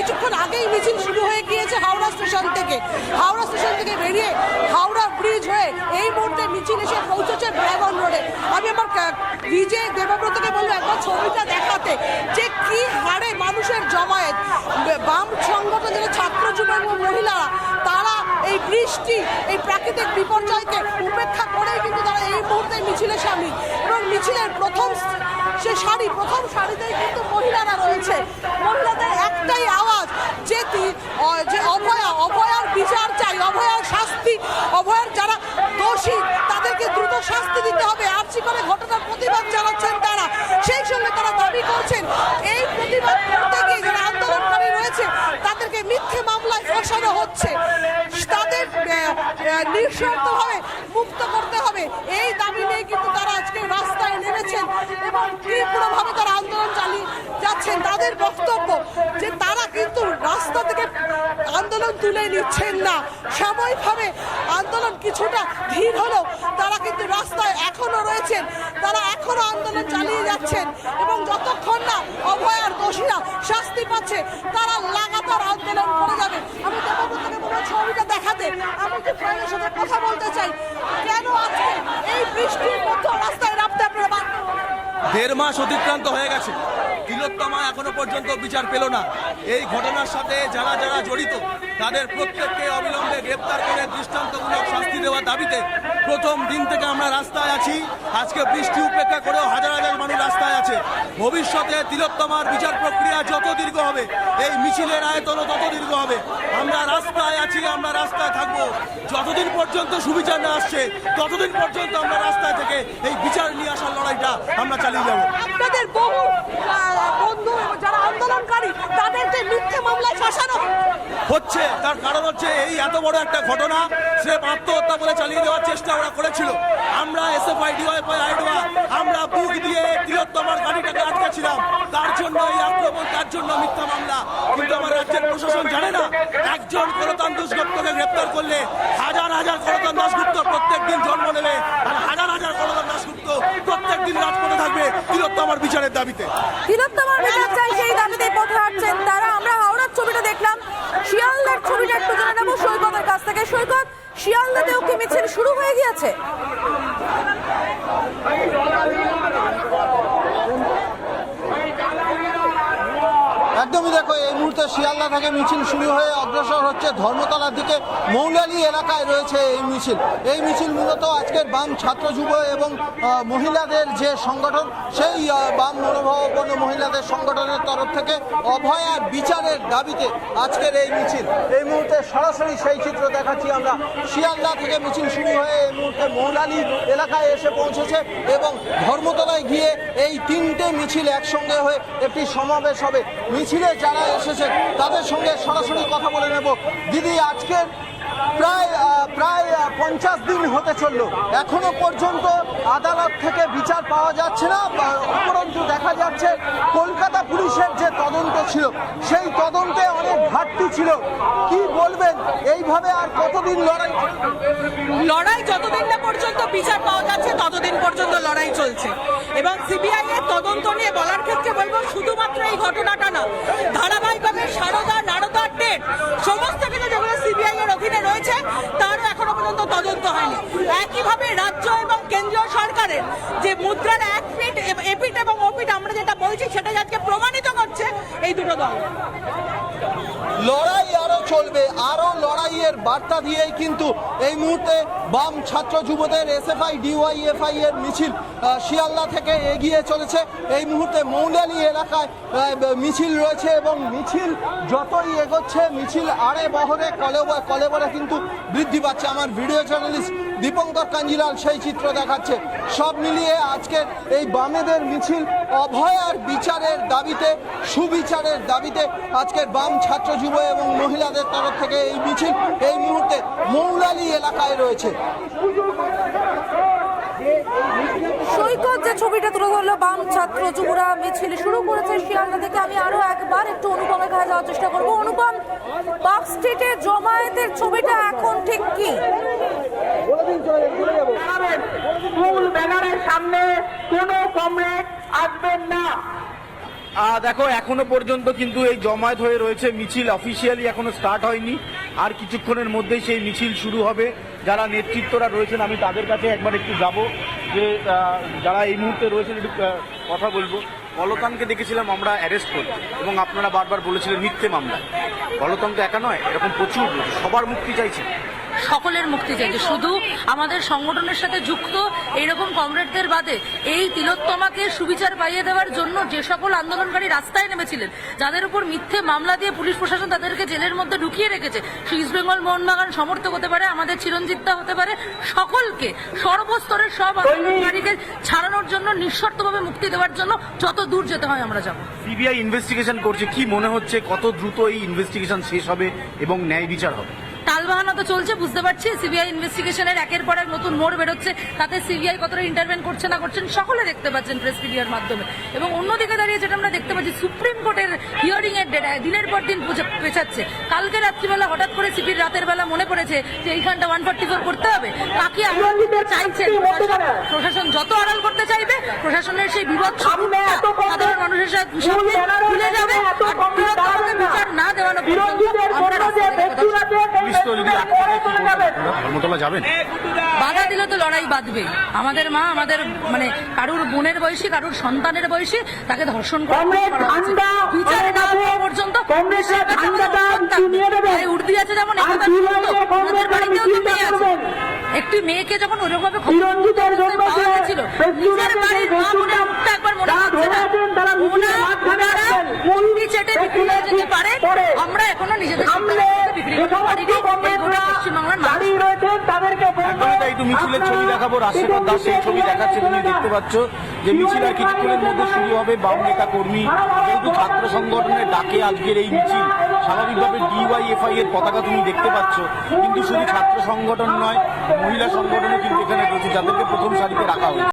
কিছুক্ষণ আগেই মিছিল শুরু হয়ে গিয়েছে হাওড়া স্টেশন থেকে। হাওড়া স্টেশন থেকে বেরিয়ে হাওড়া ব্রিজ হয়ে এই মুহূর্তে মিছিল এসে পৌঁছেছে ড্রাগন রোডে। আমি আমার বিজে দেবব্রতকে বলব, একবার ছবিটা দেখাতে যে কি হারে মানুষের জমায়েত। বাম সংগঠন যারা ছাত্র যুব এবং মহিলারা, তারা এই বৃষ্টি এই প্রাকৃতিক বিপর্যয়কে উপেক্ষা করেই কিন্তু তারা এই মুহূর্তে মিছিলে সামিল। এবং মিছিলের প্রথম সে শাড়ি প্রথম শাড়িতেই কিন্তু মহিলারা রয়েছে মহিলাদের একটাই আওয়াজ যে তি- অ- যে অভয়া অভয়ার বিচার চাই অভয়ার শাস্তি অভয়ার যারা দোষী তাদেরকে দ্রুত শাস্তি দিতে হবে আর্চি করে ঘটনার প্রতিবাদ জানাচ্ছেন তারা সেই সঙ্গে তারা দাবি করছেন এই প্রতিবাদ করতে গিয়ে যারা আন্দোলনকারী রয়েছে তাদেরকে মিথ্যে মামলায় ফাঁসানো হচ্ছে। তাদের নিঃশর্তভাবে মুক্ত করতে হবে। এই দাবি নিয়ে কিন্তু তারা আজকে রাস্তায় নেমেছেন এবং তীব্রভাবে তারা আন্দোলন চালিয়ে যাচ্ছেন। তাদের বক্তব্য যে তারা কিন্তু রাস্তা থেকে আন্দোলন তুলে নিচ্ছেন না। সাময়িকভাবে আন্দোলন কিছুটা ধীর হলেও তারা কিন্তু রাস্তায় এখনও রয়েছেন। তারা এখনও আন্দোলন চালিয়ে যাচ্ছেন এবং যতক্ষণ না অভয়ার দোষীরা শাস্তি পাচ্ছে, তারা লাগাতার আন্দোলন করে যাবে আমি দেবব্রতকে বলব ছবিটা দেখাতে আমি যে ফ্রেন্ডের সাথে কথা বলতে চাই কেন আজকে এই বৃষ্টির মধ্যে রাস্তায় নামতে আপনারা বাধ্য হলেন? দেড় মাস অতিক্রান্ত হয়ে গেছে। তিলোত্তমা এখনও পর্যন্ত বিচার পেল না। এই ঘটনার সাথে যারা যারা জড়িত, তাদের প্রত্যেককে অবিলম্বে গ্রেপ্তার করে দৃষ্টান্তমূলক দেওয়ার দাবিতে প্রথম দিন থেকে আমরা রাস্তায় আছি। আজকে বৃষ্টি উপেক্ষা করেও হাজার হাজার মানুষ রাস্তায় আছে। ভবিষ্যতে তিলোত্তমার বিচার প্রক্রিয়া যত দীর্ঘ হবে, এই মিছিলের আয়তনও তত দীর্ঘ হবে। আমরা রাস্তায় আছি, আমরা রাস্তায় থাকব। যতদিন পর্যন্ত সুবিচার না আসছে, ততদিন পর্যন্ত আমরা রাস্তায় থেকে এই বিচার নিয়ে আসার লড়াইটা আমরা চালিয়ে যাব। আপনাদের বহু বন্ধু যারা আন্দোলনকারী, তাদেরকে মিথ্যে হয়। হচ্ছে, তার কারণ হচ্ছে এই এত বড় একটা ঘটনা, সে আত্মহত্যা বলে চালিয়ে দেওয়ার চেষ্টা ওরা করেছিল। আমরা এসএফআই ডিওয়াইফআই আমরা বুক দিয়ে তিলোত্তমার গাড়িটাকে আটকেছিলাম। তার জন্য এই আক্রমণ, তার জন্য মিথ্যা মামলা। কিন্তু আমার রাজ্যের প্রশাসন জানে না, একজন করতান দাসগুপ্তকে গ্রেপ্তার করলে হাজার হাজার করতান দাসগুপ্ত প্রত্যেক দিন জন্ম নেবে, আর হাজার হাজার করতান দাসগুপ্ত প্রত্যেক দিন রাজপথে থাকবে তিলোত্তমার বিচারের দাবিতে। তিলোত্তমার থেকে সৈকত শিয়ালদাতেও কি মিছিল শুরু হয়ে গিয়েছে? একদমই দেখো, এই মুহূর্তে শিয়ালদা থেকে মিছিল শুরু হয়ে অগ্রসর হচ্ছে ধর্মতলার দিকে। মৌলালি এলাকায় রয়েছে এই মিছিল। এই মিছিল মূলত আজকের বাম ছাত্র যুব এবং মহিলাদের যে সংগঠন, সেই বাম মনোভাবাপন্ন মহিলাদের সংগঠনের তরফ থেকে অভয়ার বিচারের দাবিতে আজকের এই মিছিল। এই মুহূর্তে সরাসরি সেই চিত্র দেখাচ্ছি আমরা। শিয়ালদা থেকে মিছিল শুরু হয়ে এই মুহূর্তে মৌলালি এলাকায় এসে পৌঁছেছে এবং ধর্মতলায় গিয়ে এই তিনটে মিছিল একসঙ্গে হয়ে একটি সমাবেশ হবে। মিছিলে যারা এসেছে তাদের সঙ্গে সরাসরি কথা বলে নেব। দিদি আজকের প্রায় প্রায় পঞ্চাশ দিন হতে চলল। এখনও পর্যন্ত আদালত থেকে বিচার পাওয়া যাচ্ছে না উপরন্তু দেখা যাচ্ছে কলকাতা পুলিশের যে তদন্ত ছিল, সেই তদন্তে অনেক ঘাটতি ছিল। কি বলবেন? এইভাবে আর কতদিন লড়াই লড়াই যতদিন না পর্যন্ত বিচার পাওয়া যাচ্ছে, ততদিন পর্যন্ত লড়াই চলছে। এবং সিবিআই এর তদন্ত নিয়ে বলার ক্ষেত্রে বলব, শুধুমাত্র এই ঘটনাটা না, ধারাবাহিকভাবে সারদা, নারদা, টেট, সমস্ত কিছু যেগুলো সিবিআই এর অধীনে রয়েছে তারও এখনও পর্যন্ত হয়নি। একইভাবে রাজ্য এবং কেন্দ্রীয় সরকারের যে মুদ্রার এক ফিট এপিট এবং ওপিট আমরা যেটা বলছি সেটা আজকে প্রমাণিত করছে এই দুটো দল। লড়াই আরও চলবে, আরও লড়াইয়ের বার্তা দিয়েই কিন্তু এই মুহূর্তে বাম ছাত্র যুবদের এসএফআই, ডিওয়াইএফআই এর মিছিল শিয়ালদা থেকে এগিয়ে চলেছে। এই মুহূর্তে মৌলালি এলাকায় মিছিল রয়েছে এবং মিছিল যতই এগোচ্ছে, মিছিল আড়ে বহরে কলেবরে কলেবরে কিন্তু বৃদ্ধি পাচ্ছে। আমার ভিডিও জার্নালিস্ট দীপঙ্কর কাঞ্জিলাল সেই চিত্র দেখাচ্ছে। সব মিলিয়ে আজকের এই বামেদের মিছিল অভয়ার বিচারের দাবিতে, সুবিচারের দাবিতে আজকের বাম ছাত্র যুব এবং মহিলাদের তরফ থেকে এই মিছিল এই মুহূর্তে মৌলালি এলাকায় রয়েছে। সৈকত যে ছবিটা তুলে ধরলো বাম ছাত্র যুবরা মিছিল শুরু করেছে শিয়ালদা থেকে। আমি আরও একবার একটু অনুপমের কাছে যাওয়ার চেষ্টা করব। অনুপম পার্ক স্ট্রিটের জমায়েতের ছবিটা এখন ঠিক কি? স্কুল ব্যানারের সামনে কোনো কমরেড আসবেন না। দেখো, এখনও পর্যন্ত কিন্তু এই জমায়েত হয়ে রয়েছে মিছিল। অফিসিয়ালি এখনও স্টার্ট হয়নি। আর কিছুক্ষণের মধ্যেই সেই মিছিল শুরু হবে। যারা নেতৃত্বরা রয়েছেন, আমি তাদের কাছে একবার একটু যাব যে যারা এই মুহূর্তে রয়েছেন, একটু কথা বলব। পলতানকে দেখেছিলাম আমরা অ্যারেস্ট করতে, এবং আপনারা বারবার বলেছিলেন মিথ্যে মামলায় পলতান তো একা নয়, এরকম প্রচুর সবার মুক্তি চাইছে। সকলের মুক্তি চাইছে। শুধু আমাদের সংগঠনের সাথে যুক্ত এইরকম কমরেডদের বাদে এই তিলোত্তমাকে সুবিচার পাইয়ে দেওয়ার জন্য যে সকল আন্দোলনকারী রাস্তায় নেমেছিলেন যাদের উপর মিথ্যে মামলা দিয়ে পুলিশ প্রশাসন তাদেরকে জেলের মধ্যে ঢুকিয়ে রেখেছে। সে ইস্ট বেঙ্গল মোহনবাগান সমর্থক হতে পারে আমাদের চিরঞ্জিতটা হতে পারে। সকলকে সর্বস্তরের সব আন্দোলনকারীদের ছাড়ানোর জন্য নিঃশর্তভাবে মুক্তি দেওয়ার জন্য যত দূর যেতে হয় আমরা যাব। সিবিআই ইনভেস্টিগেশন করছে কি মনে হচ্ছে কত দ্রুত এই ইনভেস্টিগেশন শেষ হবে এবং ন্যায় বিচার হবে? টালবাহানা তো চলছে বুঝতে পারছি? সিবিআই ইনভেস্টিগেশনের একের পর এক নতুন মোড় বেরোচ্ছে। তাতে সিবিআই কতটা ইন্টারভেন করছে না করছেন সকলে দেখতে পাচ্ছেন প্রেস মিডিয়ার মাধ্যমে। এবং অন্যদিকে দাঁড়িয়ে যেটা আমরা দেখতে পাচ্ছি সুপ্রিম কোর্টের হিয়ারিং এর ডেটা দিনের পর দিন পেছাচ্ছে। কালকে রাত্রিবেলা হঠাৎ করে সিপির রাতের বেলা মনে পড়েছে যে এইখানটা ওয়ান ফোর্টি ফোর করতে হবে? তাকে আড়াল করতে চাইছেন প্রশাসন। যত আড়াল করতে চাইবে প্রশাসনের সেই বিপদ সাধারণ মানুষের সাথে খুলে যাবে। বিচার না দেওয়ানো পর্যন্ত আমরা রাস্তা থেকে কোথাও পুলিশ তো যদি আটকে ধর্মতলা যাবেন? বাধা দিলে তো লড়াই বাঁধবে। আমাদের মা আমাদের মানে কারুর বোনের বয়সী কারুর সন্তানের বয়সী তাকে ধর্ষণ। বিচার না পর্যন্ত উর্দি আছে যেমন ওনাদের বাড়িতেও তো মেয়ে আছে। একটি মেয়েকে যখন ওইরকমভাবে চিরঞ্জিতের পাওয়া গেছিল নিজের বাড়ির মা বোনের একবার মনে হচ্ছে না। ওনারা- চেটে বিক্রি হয়ে যেতে পারে করে। আমরা এখনও নিজেদের দাঁড়িয়ে রয়েছেন তাদেরকে তাই একটু মিছিলের ছবি দেখাবো রাজশেখর দাস সেই ছবি দেখাচ্ছে তুমি দেখতে পাচ্ছ যে মিছিল আর কিছুক্ষণের মধ্যে শুরু হবে বাম নেতা কর্মী। যেহেতু ছাত্র সংগঠনের ডাকে আজকের এই মিছিল স্বাভাবিকভাবে ডিওয়াইএফআই এর পতাকা তুমি দেখতে পাচ্ছ। কিন্তু শুধু ছাত্র সংগঠন নয় মহিলা সংগঠনও কিন্তু এখানে রয়েছে যাদেরকে প্রথম সারিতে রাখা হয়েছে।